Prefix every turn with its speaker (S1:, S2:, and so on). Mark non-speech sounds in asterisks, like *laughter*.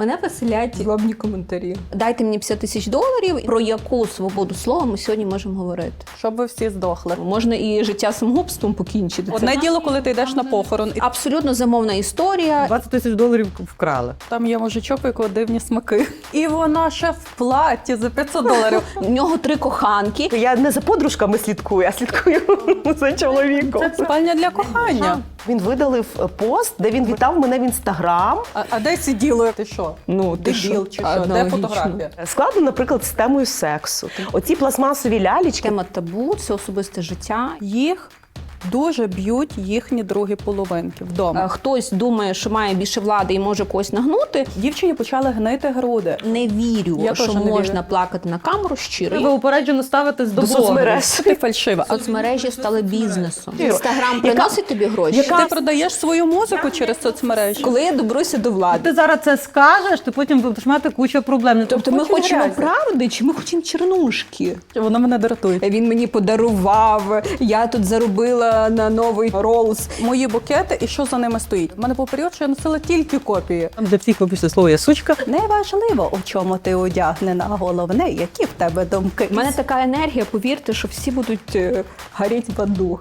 S1: Мене веселять злобні коментарі.
S2: Дайте мені 50 тисяч доларів. Про яку свободу слова ми сьогодні можемо говорити?
S3: Щоб ви всі здохли.
S2: Можна і життя самогубством покінчити.
S3: Одне
S2: Це
S3: діло, коли ти йдеш на похорон, і
S2: абсолютно замовна історія.
S4: 20 тисяч доларів вкрали.
S3: там є мужичок, у якого дивні смаки. І вона ще в платі за 500 доларів. *laughs*
S2: У нього три коханки.
S5: Я не за подружками слідкую, а слідкую *laughs* за чоловіком.
S3: Це спальня для кохання.
S5: Він видалив пост, де він вітав мене в інстаграм.
S3: А, а де сиділо? Ти що?
S2: Ну, ти
S3: Дебіл
S2: що?
S3: чи що? Де фотографія?
S5: Складно, наприклад, з темою сексу. Оці пластмасові лялічки.
S2: Тема табу це особисте життя.
S3: Їх дуже б'ють їхні другі половинки
S2: Е,
S3: вдома.
S2: Хтось думає, що має більше влади і може когось нагнути.
S3: Дівчині почали гнити груди.
S2: Не вірю,
S3: Я
S2: що
S3: не вірю.
S2: можна плакати на камеру щиро.
S4: Ви упереджено ставитесь до,
S5: До соцмереж.
S3: Ти фальшива.
S2: Соцмережі стали бізнесом. Інстаграм
S5: Яка-
S2: приносить тобі гроші.
S3: ти продаєш свою музику через соцмережі.
S2: Коли я доберуся до влади.
S4: Ти зараз це скажеш, ти потім будеш мати кучу проблем. Ну,
S2: Тобто ми
S3: Хочемо
S2: хочемо
S3: грязі.
S2: правди, чи ми хочемо чернушки?
S3: Воно мене дратує.
S2: Він мені подарував. Я тут заробила на новий Роллс.
S3: Мої букети і що за ними стоїть. У мене був період, що я носила тільки копії.
S4: Там для всіх вибачте слово є сучка.
S3: Неважливо, у чому ти одягнена, головне, які в тебе думки.
S2: У мене така енергія, повірте, що всі будуть е, в аду.